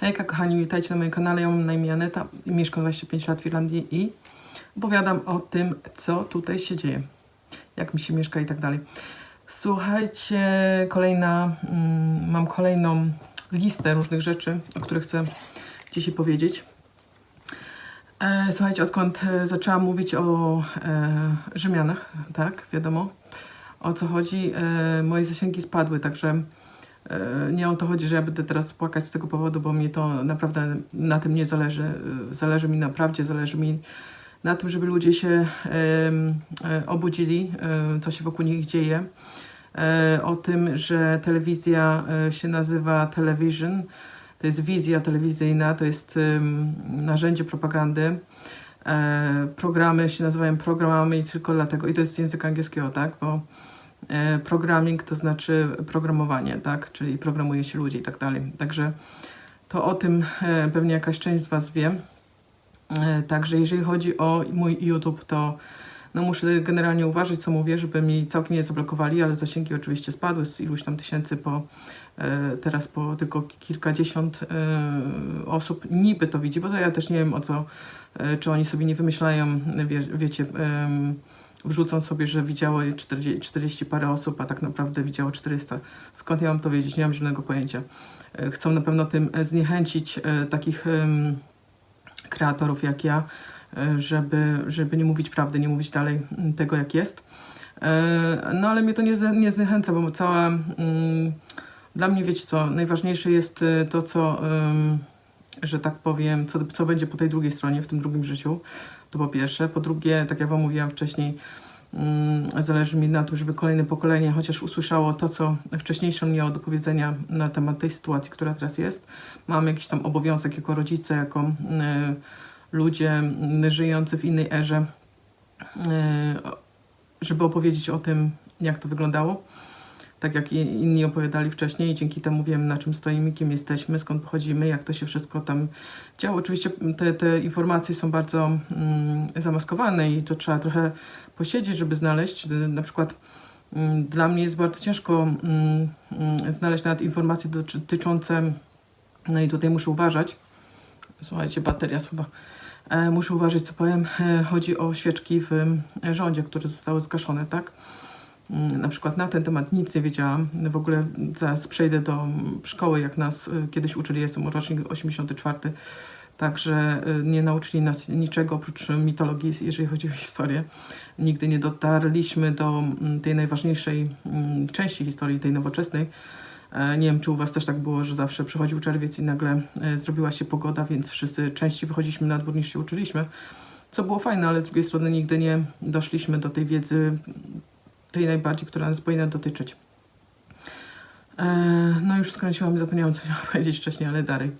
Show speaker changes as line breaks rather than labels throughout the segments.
Hejka kochani, witajcie na moim kanale. Ja mam na imię Aneta mieszkam 25 lat w Irlandii i opowiadam o tym, co tutaj się dzieje, jak mi się mieszka i tak dalej. Słuchajcie, kolejna, mm, mam kolejną listę różnych rzeczy, o których chcę dzisiaj powiedzieć. E, słuchajcie, odkąd e, zaczęłam mówić o e, Rzymianach, tak, wiadomo o co chodzi, moje zasięgi spadły, także Nie o to chodzi, że ja będę teraz płakać z tego powodu, bo mnie to naprawdę na tym nie zależy. E, Zależy mi naprawdę, zależy mi na tym, żeby ludzie się e, obudzili, e, co się wokół nich dzieje. E, O tym, że telewizja e, się nazywa television, to jest wizja telewizyjna, to jest narzędzie propagandy. E, Programy się nazywają programami tylko dlatego, i to jest z języka angielskiego, tak, bo E, Programming to znaczy programowanie, tak? Czyli programuje się ludzi i tak dalej. Także to o tym e, pewnie jakaś część z Was wie. E, Także jeżeli chodzi o mój YouTube, to no muszę generalnie uważać, co mówię, żeby mi całkiem nie zablokowali, ale zasięgi oczywiście spadły z iluś tam tysięcy po e, teraz po tylko kilkadziesiąt e, osób niby to widzi, bo to ja też nie wiem o co, e, czy oni sobie nie wymyślają, wie, wiecie, wrzucą sobie, że widziało je 40, 40 parę osób, a tak naprawdę widziało 400. Skąd ja mam to wiedzieć? Nie mam zielonego pojęcia. E, Chcą na pewno tym e, zniechęcić e, takich kreatorów jak ja, żeby, żeby nie mówić prawdy, nie mówić dalej mm, tego, jak jest. No ale mnie to nie, nie zniechęca, bo cała... mm, Dla mnie, wiecie co, najważniejsze jest to, co, że tak powiem, co, co będzie po tej drugiej stronie, w tym drugim życiu. To po pierwsze. Po drugie, tak jak Wam mówiłam wcześniej, mm, zależy mi na tym, żeby kolejne pokolenie chociaż usłyszało to, co wcześniejsze miało do powiedzenia na temat tej sytuacji, która teraz jest. Mam jakiś tam obowiązek jako rodzice, jako y, ludzie y, żyjący w innej erze, żeby opowiedzieć o tym, jak to wyglądało. Tak jak inni opowiadali wcześniej, dzięki temu wiem, na czym stoimy, kim jesteśmy, skąd pochodzimy, jak to się wszystko tam działo. Oczywiście te, te informacje są bardzo mm, zamaskowane i to trzeba trochę posiedzieć, żeby znaleźć. Na przykład mm, dla mnie jest bardzo ciężko mm, mm, znaleźć nawet informacje dotyczące, no i tutaj muszę uważać, słuchajcie, bateria słaba, e, muszę uważać, co powiem, e, chodzi o świeczki w e, rządzie, które zostały zgaszone, tak? Mm, Na przykład na ten temat nic nie wiedziałam. W ogóle zaraz przejdę do szkoły, jak nas y, kiedyś uczyli. Jestem rocznik 84. Także y, nie nauczyli nas niczego oprócz mitologii, jeżeli chodzi o historię. Nigdy nie dotarliśmy do mm, tej najważniejszej mm, części historii, tej nowoczesnej. E, Nie wiem, czy u Was też tak było, że zawsze przychodził czerwiec i nagle e, zrobiła się pogoda, więc wszyscy częściej wychodziliśmy na dwór niż się uczyliśmy. Co było fajne, ale z drugiej strony nigdy nie doszliśmy do tej wiedzy tej najbardziej, która nas powinna dotyczyć. E, no już skręciłam i zapomniałam, co miałam powiedzieć wcześniej, ale dalej.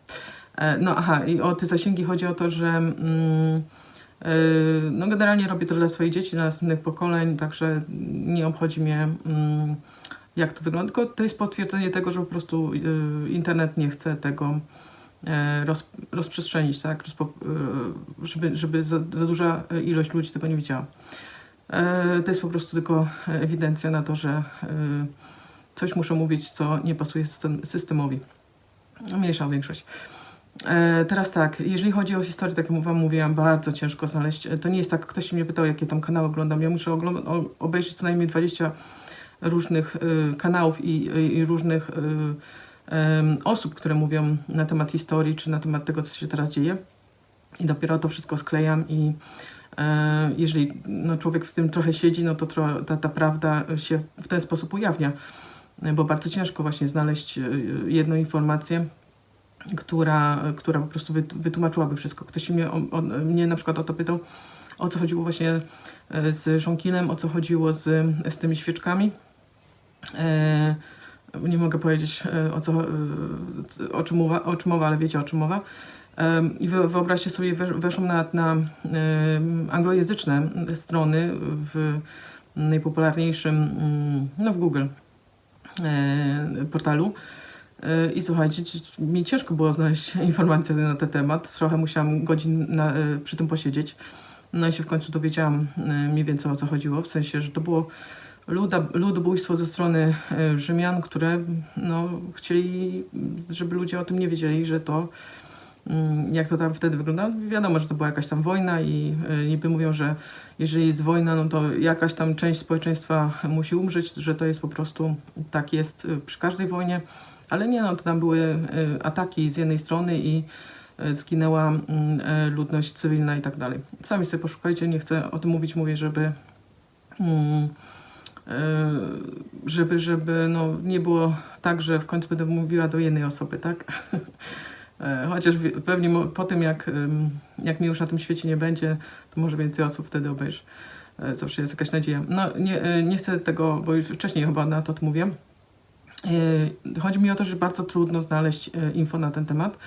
E, no aha, i o te zasięgi chodzi o to, że mm, e, no generalnie robię to dla swoich dzieci, dla następnych pokoleń, także nie obchodzi mnie mm, jak to wygląda, tylko to jest potwierdzenie tego, że po prostu internet nie chce tego roz, rozprzestrzenić, tak, żeby, żeby za, za duża ilość ludzi tego nie widziała. E, To jest po prostu tylko ewidencja na to, że e, coś muszę mówić, co nie pasuje system- systemowi. Mniejsza większość. E, Teraz tak, jeżeli chodzi o historię, tak jak Wam mówiłam, bardzo ciężko znaleźć. To nie jest tak, ktoś mnie pytał, jakie tam kanały oglądam. Ja muszę obejrzeć co najmniej 20 różnych kanałów i, i, różnych osób, które mówią na temat historii, czy na temat tego, co się teraz dzieje. I dopiero to wszystko sklejam i jeżeli no, człowiek w tym trochę siedzi, no to tro, ta, ta prawda się w ten sposób ujawnia. E, Bo bardzo ciężko właśnie znaleźć e, jedną informację, która, która po prostu wyt- wytłumaczyłaby wszystko. Ktoś mnie, o, o, mnie na przykład o to pytał, o co chodziło właśnie e, z żonkinem, o co chodziło z, z tymi świeczkami. E, nie mogę powiedzieć e, o, co, e, o, czym mowa, o czym mowa, ale wiecie o czym mowa. I wy- wyobraźcie sobie, wesz- weszłam na, na anglojęzyczne strony w najpopularniejszym mm, no, w Google e, portalu. E, I słuchajcie, ci- mi ciężko było znaleźć informacje na ten temat. Trochę musiałam godzin na, e, przy tym posiedzieć. No i się w końcu dowiedziałam mniej więcej o co chodziło. W sensie, że to było luda, ludobójstwo ze strony Rzymian, które no, chcieli, żeby ludzie o tym nie wiedzieli, że to jak to tam wtedy wygląda. Wiadomo, że to była jakaś tam wojna i e, niby mówią, że jeżeli jest wojna, no to jakaś tam część społeczeństwa musi umrzeć, że to jest po prostu, tak jest e, przy każdej wojnie, ale nie, no to tam były e, ataki z jednej strony i zginęła mm, ludność cywilna i tak dalej. Sami sobie poszukajcie, nie chcę o tym mówić, mówię, żeby mm, żeby, żeby no, nie było tak, że w końcu będę mówiła do jednej osoby, tak? E, Chociaż pewnie po tym, jak, jak mnie już na tym świecie nie będzie, to może więcej osób wtedy obejrzy. Zawsze jest jakaś nadzieja. No, nie, e, nie chcę tego, bo już wcześniej chyba na to mówię. E, Chodzi mi o to, że bardzo trudno znaleźć info na ten temat.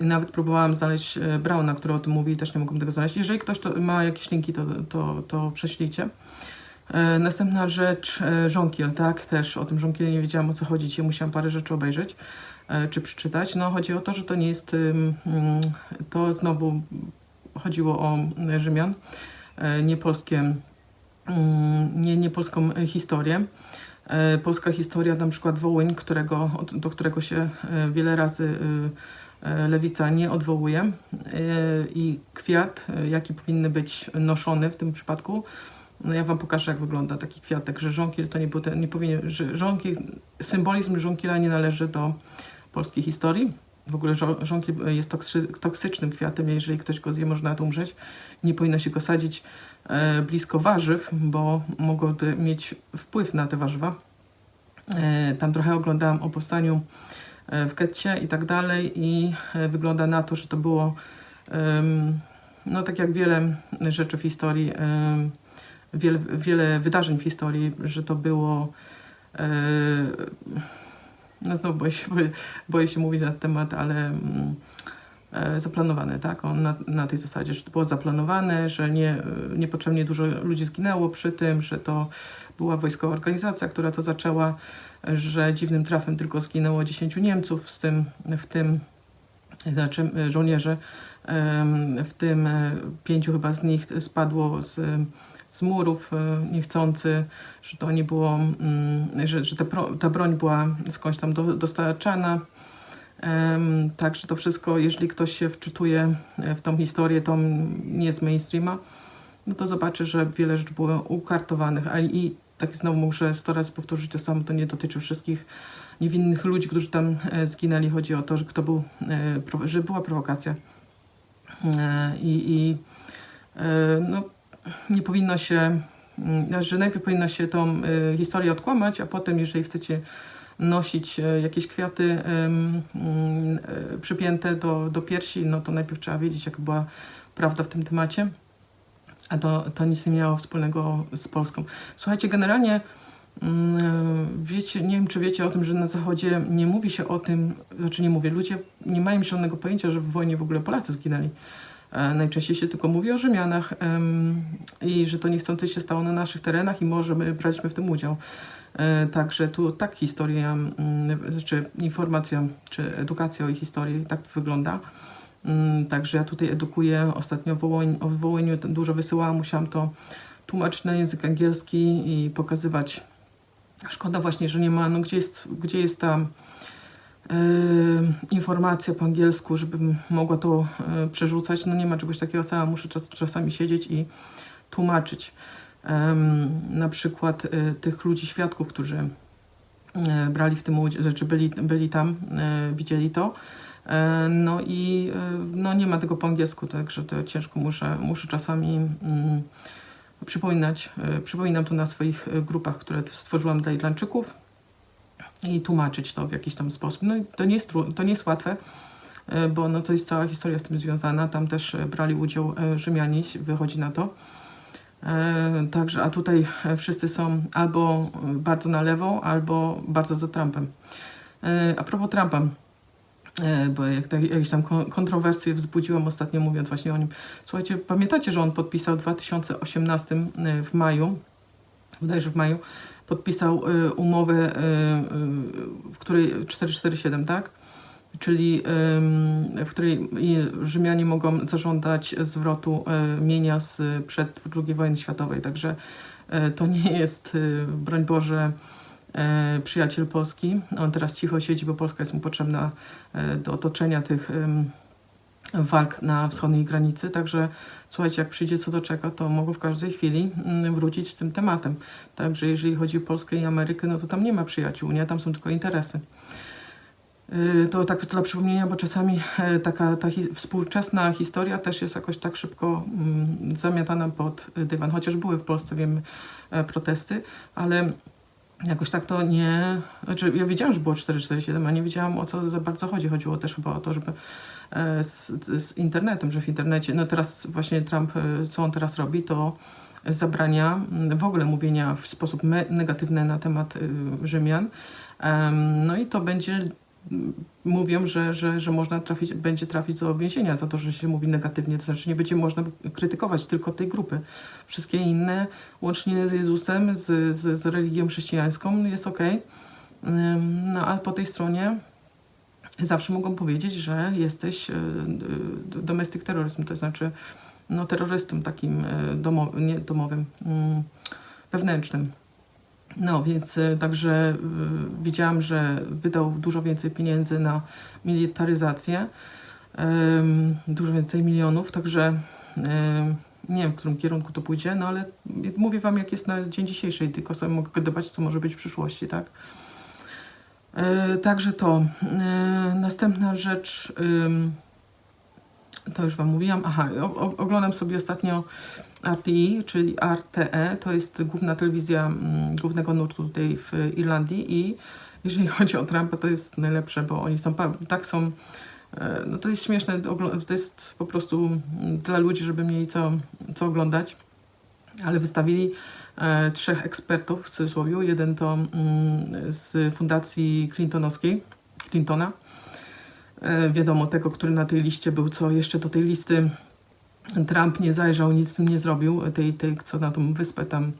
Nawet próbowałam znaleźć Brauna, który o tym mówi i też nie mogłam tego znaleźć. Jeżeli ktoś to, ma jakieś linki, to, to, to prześlijcie. Następna rzecz, żonkiel, tak, też o tym żonkielu nie wiedziałam o co chodzi, dzisiaj musiałam parę rzeczy obejrzeć czy przeczytać. No chodzi o to, że to nie jest, mm, to znowu chodziło o e, Rzymian, e, nie polskie, mm, nie, nie polską e, historię. E, Polska historia, na przykład Wołyń, którego, do którego się e, wiele razy e, e, lewica nie odwołuje e, i kwiat, e, jaki powinny być noszony w tym przypadku, no ja Wam pokażę, jak wygląda taki kwiatek, że żonkiel to nie, nie powinien, że żonkiel, symbolizm żonkiela nie należy do polskiej historii. W ogóle żo- żonkiel jest toksy, toksycznym kwiatem, jeżeli ktoś go zje, może nawet umrzeć. Nie powinno się go sadzić e, blisko warzyw, bo mogłoby mieć wpływ na te warzywa. E, tam trochę oglądałam o powstaniu e, w Getcie i tak dalej i wygląda na to, że to było no tak jak wiele rzeczy w historii, wiele, wiele wydarzeń w historii, że to było no znowu boję się, boję, boję się mówić na temat, ale mm, e, zaplanowane, tak? On na, na tej zasadzie, że to było zaplanowane, że nie, e, niepotrzebnie dużo ludzi zginęło przy tym, że to była wojskowa organizacja, która to zaczęła, że dziwnym trafem tylko zginęło 10 Niemców, z tym, w tym znaczy e, żołnierzy, w tym e, pięciu chyba z nich spadło z, z murów e, niechcący, że to nie było, mm, że, że ta, ta broń była skądś tam do, dostarczana. Także to wszystko, jeżeli ktoś się wczytuje e, w tą historię, tą nie z mainstreama, no to zobaczy, że wiele rzeczy było ukartowanych, ale i tak znowu muszę 100 razy powtórzyć to samo, to nie dotyczy wszystkich niewinnych ludzi, którzy tam e, zginęli. Chodzi o to, że kto był, że była prowokacja. I, i no, nie powinno się, mm, że najpierw powinno się tą e, historię odkłamać, a potem, jeżeli chcecie nosić e, jakieś kwiaty mm, e, przypięte do, do piersi, no to najpierw trzeba wiedzieć, jaka była prawda w tym temacie. A to, to nic nie miało wspólnego z Polską. Słuchajcie, generalnie mm, wiecie, nie wiem czy wiecie o tym, że na Zachodzie nie mówi się o tym, znaczy nie mówię, ludzie nie mają żadnego pojęcia, że w wojnie w ogóle Polacy zginęli. E, Najczęściej się tylko mówi o Rzymianach i że to niechcący się stało na naszych terenach i może my braliśmy w tym udział. E, Także tu tak historia, mm, czy informacja, czy edukacja o ich historii tak wygląda. Mm, Także ja tutaj edukuję. Ostatnio o Wołyniu dużo wysyłałam, musiałam to tłumaczyć na język angielski i pokazywać. Szkoda właśnie, że nie ma, no gdzie jest, gdzie jest ta e, informacja po angielsku, żebym mogła to e, przerzucać. No nie ma czegoś takiego, sama muszę czas, czasami siedzieć i tłumaczyć. Na przykład e, tych ludzi, świadków, którzy brali w tym udział, znaczy byli, byli tam, widzieli to. E, No i no nie ma tego po angielsku, także to ciężko muszę, muszę czasami mm, przypominać. Przypominam to na swoich grupach, które stworzyłam dla Irlandczyków i tłumaczyć to w jakiś tam sposób. No to nie jest, to nie jest łatwe, e, bo no to jest cała historia z tym związana. Tam też e, brali udział e, Rzymianie, wychodzi na to. Także, a tutaj wszyscy są albo bardzo na lewo, albo bardzo za Trumpem. A propos Trumpa, bo jak, tak, jakieś tam kon- kontrowersje wzbudziłam ostatnio mówiąc właśnie o nim. Słuchajcie, pamiętacie, że on podpisał w 2018 e, w maju, bodajże w maju, podpisał e, umowę, e, e, w której 447, tak? Czyli w której Rzymianie mogą zażądać zwrotu mienia z przed II wojny światowej. Także To nie jest, broń Boże, przyjaciel Polski. On teraz cicho siedzi, bo Polska jest mu potrzebna do otoczenia tych walk na wschodniej granicy. Także słuchajcie, jak przyjdzie co do czego, to mogą w każdej chwili mm, wrócić z tym tematem. Także jeżeli chodzi o Polskę i Amerykę, no to tam nie ma przyjaciół, nie? Tam są tylko interesy. Y, To tak dla przypomnienia, bo czasami e, taka ta hi współczesna historia też jest jakoś tak szybko mm, zamiatana pod dywan. Chociaż były w Polsce, wiem, e, protesty, ale jakoś tak to nie... Znaczy, ja wiedziałam, że było 447, a nie wiedziałam o co za bardzo chodzi. Chodziło też chyba o to, żeby e, z, z internetem, że w internecie, no teraz właśnie Trump, e, co on teraz robi, to zabrania mm, w ogóle mówienia w sposób negatywny na temat y, Rzymian. No i to będzie mówią, że, że, że można trafić, będzie trafić do więzienia za to, że się mówi negatywnie, to znaczy nie będzie można krytykować tylko tej grupy. Wszystkie inne, łącznie z Jezusem, z, z, z religią chrześcijańską, jest ok. No a po tej stronie zawsze mogą powiedzieć, że jesteś e, domestic terrorism, to znaczy no, terrorystą takim e, nie domowym, mm, wewnętrznym. No więc e, także y, widziałam, że wydał dużo więcej pieniędzy na militaryzację, dużo więcej milionów, także nie wiem, w którym kierunku to pójdzie, no ale mówię Wam, jak jest na dzień dzisiejszy, tylko sobie mogę gdybać, co może być w przyszłości, tak? E, także to. E, następna rzecz, to już Wam mówiłam, aha, oglądam sobie ostatnio RTI, czyli RTE, to jest główna telewizja mm, głównego nurtu tutaj w Irlandii i jeżeli chodzi o Trumpa, to jest najlepsze, bo oni są, tak są, e, no to jest śmieszne, to jest po prostu mm, dla ludzi, żeby mieli co, co oglądać, ale wystawili e, trzech ekspertów w cudzysłowie, jeden to mm, z fundacji Clintonowskiej, Clintona, e, wiadomo tego, który na tej liście był, co jeszcze do tej listy Trump nie zajrzał, nic z tym nie zrobił, tej, tej co na tą wyspę tam,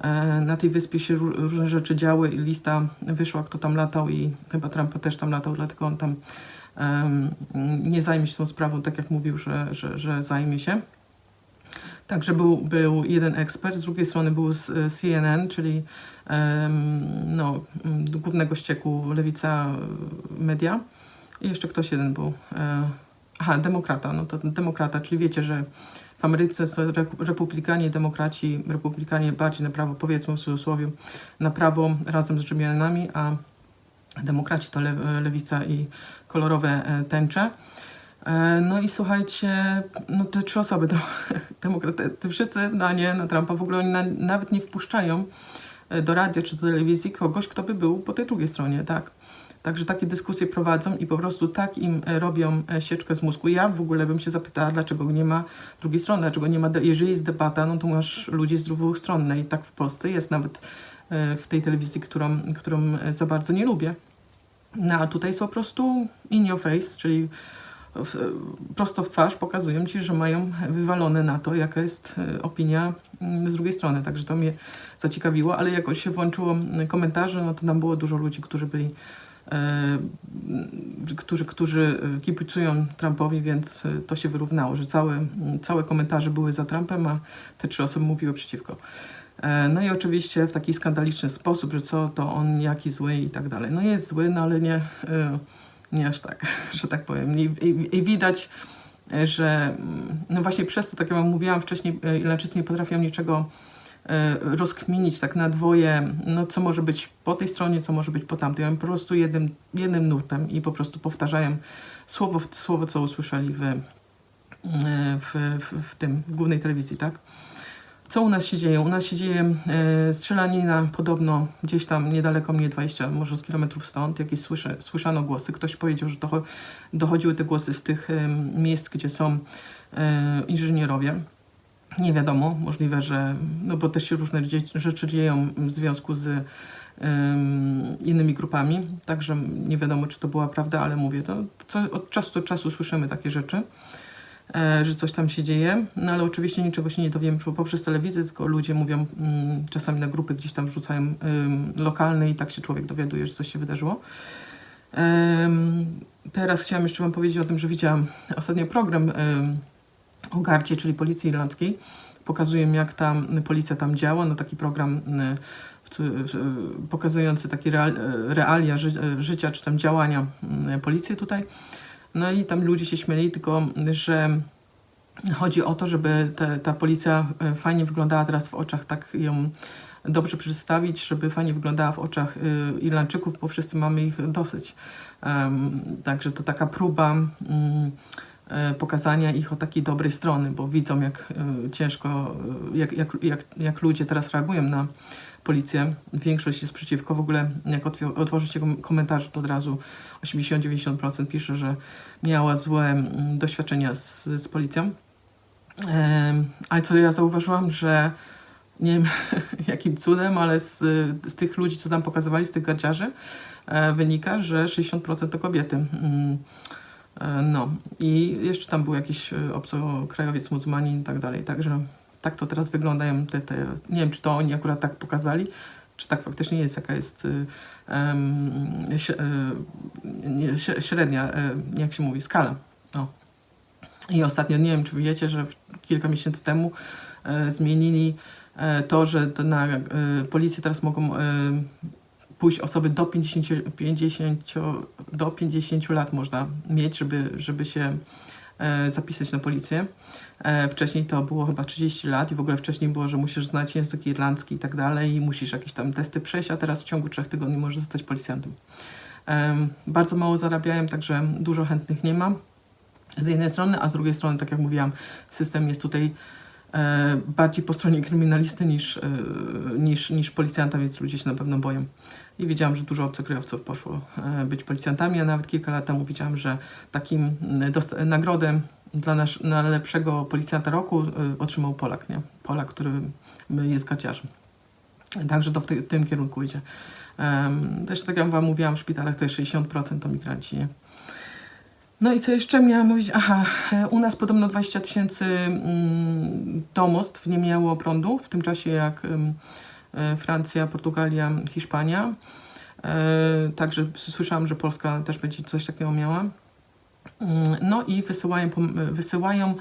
e, na tej wyspie się ró- różne rzeczy działy i lista wyszła, kto tam latał i chyba Trump też tam latał, dlatego on tam em, nie zajmie się tą sprawą, tak jak mówił, że, że, że zajmie się. Także był, był jeden ekspert, z drugiej strony był z, CNN, czyli em, no, m, głównego ścieku Lewica Media i jeszcze ktoś jeden był. E, aha, demokrata, no to demokrata, czyli wiecie, że w Ameryce są re- republikanie i demokraci, republikanie bardziej na prawo, powiedzmy w cudzysłowie, na prawo razem z Rzymianami, a demokraci to le, lewica i kolorowe e, tęcze. E, No i słuchajcie, no te trzy osoby, demokraty, te wszyscy na nie, na Trumpa, w ogóle oni na, nawet nie wpuszczają e, do radia czy do telewizji kogoś, kto by był po tej drugiej stronie, tak. Także takie dyskusje prowadzą i po prostu tak im e, robią e, sieczkę z mózgu. Ja w ogóle bym się zapytała, dlaczego nie ma drugiej strony, dlaczego nie ma, jeżeli jest debata, no to masz ludzi z dwóch stron. I tak w Polsce jest nawet e, w tej telewizji, którą, którą za bardzo nie lubię. No a tutaj są po prostu in your face, czyli w, prosto w twarz pokazują ci, że mają wywalone na to, jaka jest opinia mm, z drugiej strony. Także to mnie zaciekawiło, ale jak się włączyło mm, komentarze, no to tam było dużo ludzi, którzy byli którzy, którzy kibicują Trumpowi, więc e, to się wyrównało, że całe, całe komentarze były za Trumpem, a te trzy osoby mówiły przeciwko. E, No i oczywiście w taki skandaliczny sposób, że co to on jaki zły i tak dalej. No jest zły, no ale nie, e, nie aż tak, że tak powiem. I, i, i widać, e, że mm, no właśnie przez to, tak jak mówiłam wcześniej, e, Irlandczycy nie potrafią niczego e, rozkminić tak na dwoje, no co może być po tej stronie, co może być po tamtej. Oni po prostu jednym, jednym nurtem i po prostu powtarzają słowo w słowo, co usłyszeli w, e, w, w, w tym, w głównej telewizji, tak? Co u nas się dzieje? U nas się dzieje e, strzelanina podobno gdzieś tam niedaleko mnie, 20 może z kilometrów stąd. Jakieś słyszę, słyszano głosy. Ktoś powiedział, że docho, dochodziły te głosy z tych em, miejsc, gdzie są e, inżynierowie. Nie wiadomo, możliwe, że, no bo też się różne rzeczy dzieją w związku z innymi grupami, także nie wiadomo, czy to była prawda, ale mówię, to co, od czasu do czasu słyszymy takie rzeczy e, że coś tam się dzieje, no ale oczywiście niczego się nie dowiemy poprzez telewizję, tylko ludzie mówią mm, czasami na grupy gdzieś tam wrzucają lokalne i tak się człowiek dowiaduje, że coś się wydarzyło. Teraz chciałam jeszcze Wam powiedzieć o tym, że widziałam ostatnio program o czyli Policji Irlandzkiej. pokazują jak ta policja tam działa, no taki program y, w- pokazujący takie real, realia ży, życia czy tam działania y, policji tutaj. No i tam ludzie się śmieli, tylko że chodzi o to, żeby te, ta policja y, fajnie wyglądała teraz w oczach, tak ją dobrze przedstawić, żeby fajnie wyglądała w oczach y, Irlandczyków, bo wszyscy mamy ich dosyć. Także to taka próba mm, pokazania ich o takiej dobrej strony, bo widzą jak e, ciężko, e, jak, jak, jak, jak ludzie teraz reagują na policję. Większość jest przeciwko. W ogóle jak otw- otworzycie kom- komentarze, to od razu 80-90% pisze, że miała złe mm, doświadczenia z, z policją. Em, A co ja zauważyłam, że nie wiem jakim cudem, ale z, z tych ludzi, co tam pokazywali, z tych gadziarzy, e, wynika, że 60% to kobiety. E, No i jeszcze tam był jakiś e, obcokrajowiec, muzułmanin i tak dalej, także tak to teraz wyglądają te, te, nie wiem czy to oni akurat tak pokazali, czy tak faktycznie jest, jaka jest śre- średnia, jak się mówi, skala. No. I ostatnio, nie wiem czy wiecie, że kilka miesięcy temu e, zmienili e, to, że to na e, policję teraz mogą e, pójść osoby do 50, 50, do 50 lat można mieć, żeby, żeby się e, zapisać na policję. E, wcześniej to było chyba 30 lat i w ogóle wcześniej było, że musisz znać język irlandzki i tak dalej i musisz jakieś tam testy przejść, a teraz w ciągu trzech tygodni możesz zostać policjantem. Em, bardzo mało zarabiają, także dużo chętnych nie ma z jednej strony, a z drugiej strony, tak jak mówiłam, system jest tutaj e, bardziej po stronie kryminalisty niż, e, niż, niż policjanta, więc ludzie się na pewno boją. I wiedziałam, że dużo obcokrajowców poszło e, być policjantami, a nawet kilka lat temu widziałam, że takim nagrodę dla nasz, najlepszego policjanta roku e, otrzymał Polak, nie? Polak, który jest gaciarzem. Także to w ty, tym kierunku idzie. Um, też tak jak Wam mówiłam, w szpitalach to jest 60% to migranci, nie? No i co jeszcze miałam mówić? Aha, e, u nas podobno 20 tysięcy mm, domostw nie miało prądu w tym czasie jak e, Francja, Portugalia, Hiszpania. E, Także słyszałam, że Polska też będzie coś takiego miała. Mm, No i wysyłają, wysyłają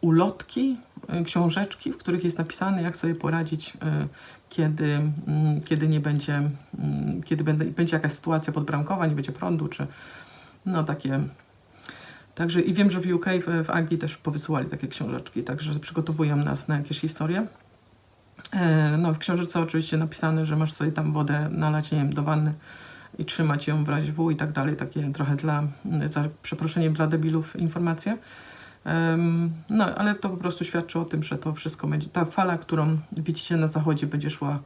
ulotki, książeczki, w których jest napisane, jak sobie poradzić, kiedy, mm, kiedy nie będzie, kiedy będę, będzie jakaś sytuacja podbramkowa, nie będzie prądu, czy no takie Także i wiem, że w UK, w, w Anglii też powysyłali takie książeczki, także przygotowują nas na jakieś historie. E, no w książeczce oczywiście napisane, że masz sobie tam wodę nalać, nie wiem, do wanny i trzymać ją w razie W i tak dalej, takie trochę dla, za przeproszeniem dla debilów informacje. No, ale to po prostu świadczy o tym, że to wszystko będzie, ta fala, którą widzicie na zachodzie będzie szła,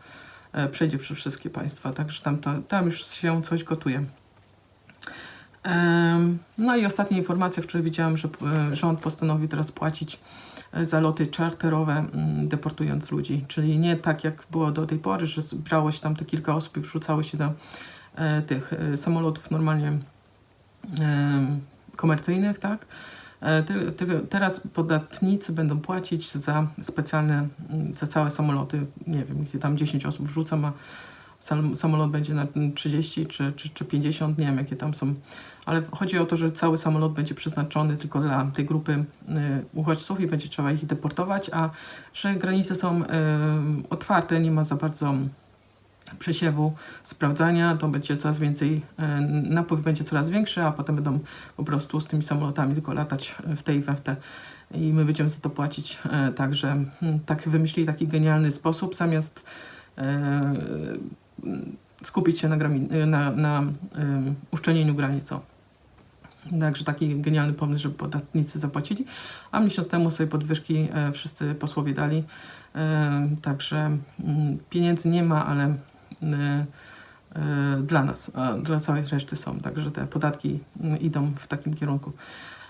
e, przejdzie przez wszystkie państwa, także tam, to, tam już się coś gotuje. No i ostatnia informacja, wczoraj widziałam, że e, rząd postanowił teraz płacić e, za loty czarterowe, mm, deportując ludzi. Czyli nie tak jak było do tej pory, że brało się tam te kilka osób i wrzucało się do e, tych samolotów normalnie komercyjnych, tak? Teraz podatnicy będą płacić za specjalne, mm, za całe samoloty, nie wiem, gdzie tam 10 osób wrzucam, a samolot będzie na 30 czy, czy, czy 50, nie wiem jakie tam są. Ale chodzi o to, że cały samolot będzie przeznaczony tylko dla tej grupy y, uchodźców i będzie trzeba ich deportować, a że granice są y, otwarte, nie ma za bardzo przesiewu, sprawdzania, to będzie coraz więcej, y, napływ będzie coraz większy, a potem będą po prostu z tymi samolotami tylko latać w tej i w te i my będziemy za to płacić. E, Także mm, tak wymyślili taki genialny sposób, zamiast e, skupić się na, grami- na, na em, uszczelnieniu granic. Także taki genialny pomysł, żeby podatnicy zapłacili, a miesiąc temu sobie podwyżki e, wszyscy posłowie dali. E, także mm, pieniędzy nie ma, ale e, e, dla nas, dla całej reszty są. Także te podatki mm, idą w takim kierunku.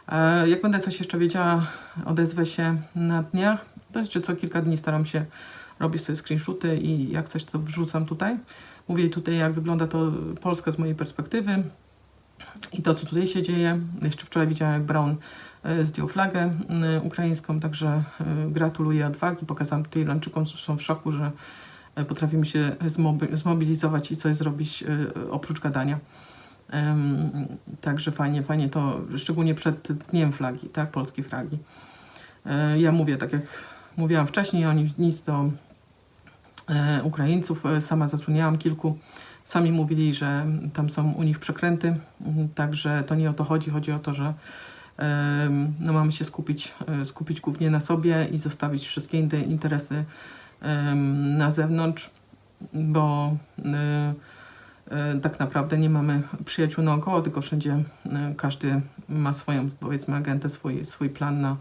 E, Jak będę coś jeszcze wiedziała, odezwę się na dniach. To jest, że co kilka dni staram się robić sobie screenshoty i jak coś to wrzucam tutaj. Mówię tutaj, jak wygląda to Polska z mojej perspektywy i to, co tutaj się dzieje. Jeszcze wczoraj widziałam, jak Brown e, zdjął flagę e, ukraińską, także e, gratuluję odwagi. Pokazałam tutaj Irlandczykom, są w szoku, że potrafimy się zmobi- zmobilizować i coś zrobić oprócz gadania. Także fajnie, fajnie to, szczególnie przed dniem flagi, tak, polskiej flagi. Ja mówię, tak jak mówiłam wcześniej, oni nic do e, Ukraińców. E, Sama zatrudniałam kilku. Sami mówili, że tam są u nich przekręty, mm, także to nie o to chodzi. Chodzi o to, że no, mamy się skupić, e, skupić głównie na sobie i zostawić wszystkie inne interesy na zewnątrz, bo tak naprawdę nie mamy przyjaciół naokoło, tylko wszędzie każdy ma swoją, powiedzmy, agentę, swój, swój plan na,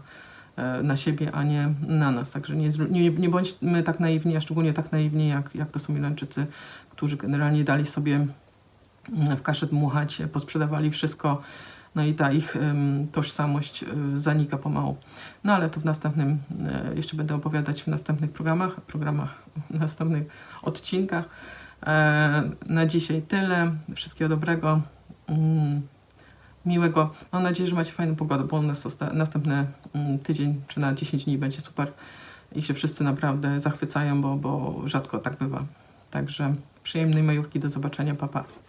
na siebie, a nie na nas. Także nie, nie, nie bądźmy tak naiwni, a szczególnie tak naiwni, jak, jak to są Irańczycy, którzy generalnie dali sobie mm, w kaszę dmuchać, posprzedawali wszystko, no i ta ich em, tożsamość e, zanika pomału. No ale to w następnym, e, jeszcze będę opowiadać w następnych programach, programach, w następnych odcinkach. E, na dzisiaj tyle. Wszystkiego dobrego. Mm, miłego. Mam nadzieję, że macie fajną pogodę, bo następny mm, tydzień czy na 10 dni będzie super i się wszyscy naprawdę zachwycają, bo, bo rzadko tak bywa. Także przyjemnej majówki, do zobaczenia, papa. Pa.